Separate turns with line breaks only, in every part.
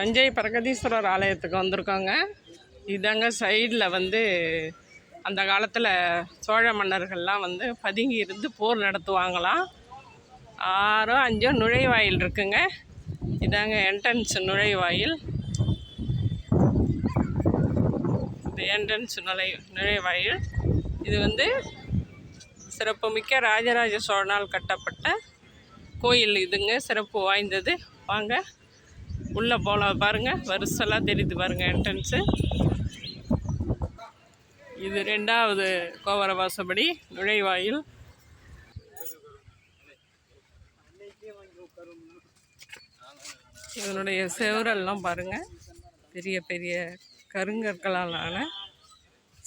தஞ்சை பிரகதீஸ்வரர் ஆலயத்துக்கு வந்திருக்கோங்க. இதாங்க சைடில் வந்து அந்த காலத்தில் சோழ மன்னர்கள்லாம் வந்து பதுங்கி இருந்து போர் நடத்துவாங்களாம். ஆறோ அஞ்சோ நுழைவாயில் இருக்குங்க. இதாங்க என்ட்ரன்ஸ் நுழைவாயில். இந்த என்ட்ரன்ஸ் நுழை நுழைவாயில். இது வந்து சிறப்புமிக்க ராஜராஜ சோழனால் கட்டப்பட்ட கோயில். இதுங்க சிறப்பு வாய்ந்தது. வாங்க. உள்ளே போகலாம் பாருங்கள் வருஷெல்லாம் தெரியுது பாருங்கள் என்ட்ரன்ஸு இது ரெண்டாவது கோவர வாசப்படி நுழைவாயில். இதனுடைய செவரெல்லாம் பாருங்கள் பெரிய பெரிய கருங்கற்களால் ஆன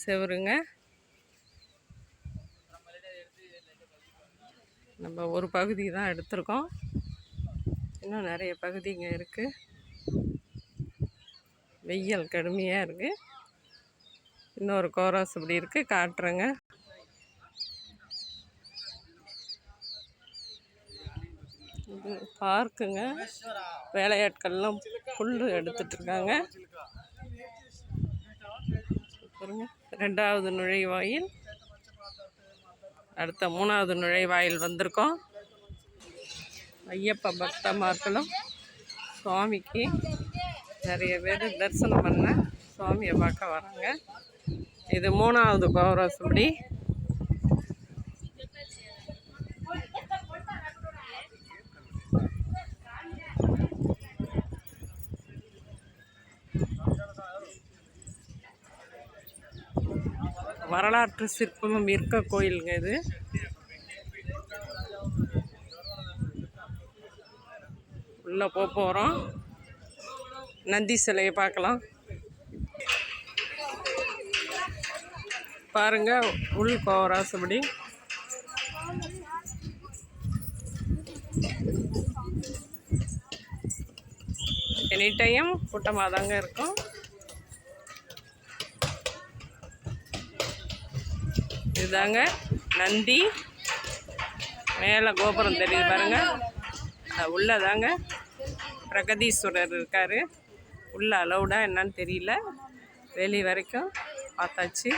செவருங்க. நம்ம ஒரு பகுதி தான் எடுத்திருக்கோம். இன்னும் நிறைய பகுதிங்க இருக்குது வெயில் கடுமையாக இருக்குது இன்னொரு கோராஸ் இப்படி இருக்குது காட்டுறேங்க. இது பார்க்குங்க. வேலையாட்கள்லாம் புல் எடுத்துட்ருக்காங்க பாருங்க ரெண்டாவது நுழைவாயில். அடுத்த மூணாவது நுழைவாயில் வந்திருக்கோம். ஐயப்ப பக்தமார்களும் சுவாமிக்கு நிறைய பேர் தரிசனம் பண்ண சுவாமியை பார்க்க வராங்க. இது மூணாவது கோரசபடி வரலாற்று சிற்பமும் இருக்க கோயிலுங்க இது. உள்ளே போக போகிறோம் நந்தி சிலையை பார்க்கலாம். பாருங்க உள் கோராசபடி எனி டைம் கூட்டமாக தாங்க இருக்கும். இதுதாங்க நந்தி. மேலே கோபுரம் தெரியுது பாருங்க. அது உள்ளே தாங்க பிரகதீஸ்வரர் இருக்கார். உள்ளே அலௌடாக என்னன்னு தெரியல. வெளி வரைக்கும் பார்த்தாச்சு.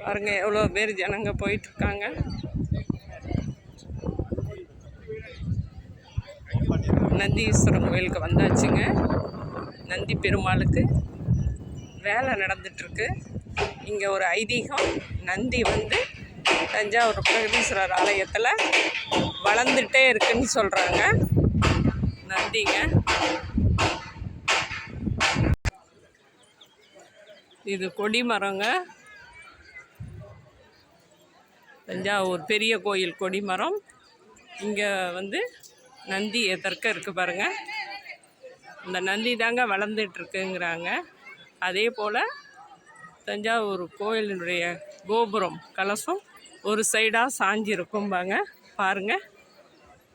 பாருங்க எவ்வளோ பேர் ஜனங்க போயிட்டுருக்காங்க. நந்தீஸ்வரன் கோயிலுக்கு வந்தாச்சுங்க. நந்தி பெருமாளுக்கு வேலை நடந்துட்டுருக்கு. இங்கே ஒரு ஐதீகம் நந்தி வந்து தஞ்சாவூர் பிரகதீஸ்வரர் ஆலயத்தில் வளர்ந்துட்டே இருக்குன்னு சொல்கிறாங்க நந்திங்க. இது கொடிமரங்க தஞ்சாவூர் பெரிய கோயில் கொடிமரம் இங்கே வந்து நந்தி எதற்க இருக்குது பாருங்கள் இந்த நந்தி தாங்க வளர்ந்துட்டுருக்குங்கிறாங்க. அதே போல் தஞ்சாவூர் கோயிலினுடைய கோபுரம் கலசம் ஒரு சைடாக சாஞ்சிருக்கும்பாங்க பாருங்கள்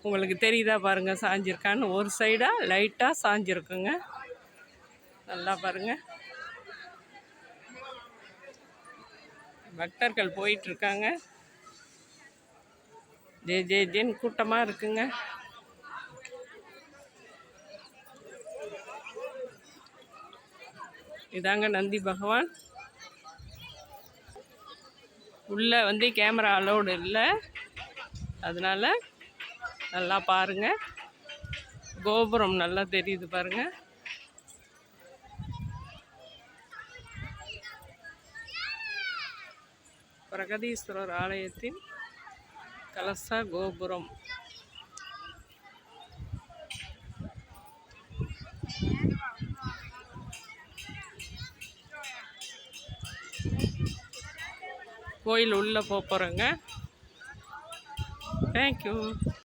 உங்களுக்கு தெரியுதா பாருங்கள் சாஞ்சிருக்கான்னு. ஒரு சைடாக லைட்டாக சாஞ்சிருக்குங்க. நல்லா பாருங்கள் பக்தர்கள் போயிட்டுருக்காங்க. ஜே ஜே ஜேன்னு கூட்டமாக இருக்குங்க. இதாங்க நந்தி பகவான். உள்ளே வந்து கேமரா அலோடு இல்லை. அதனால் நல்லா பாருங்கள் கோபுரம் நல்லா தெரியுது பாருங்கள் பிரகதீஸ்வரர் ஆலயத்தின் கலச கோபுரம். கோயில் உள்ளே போகிறோங்க தேங்க்யூ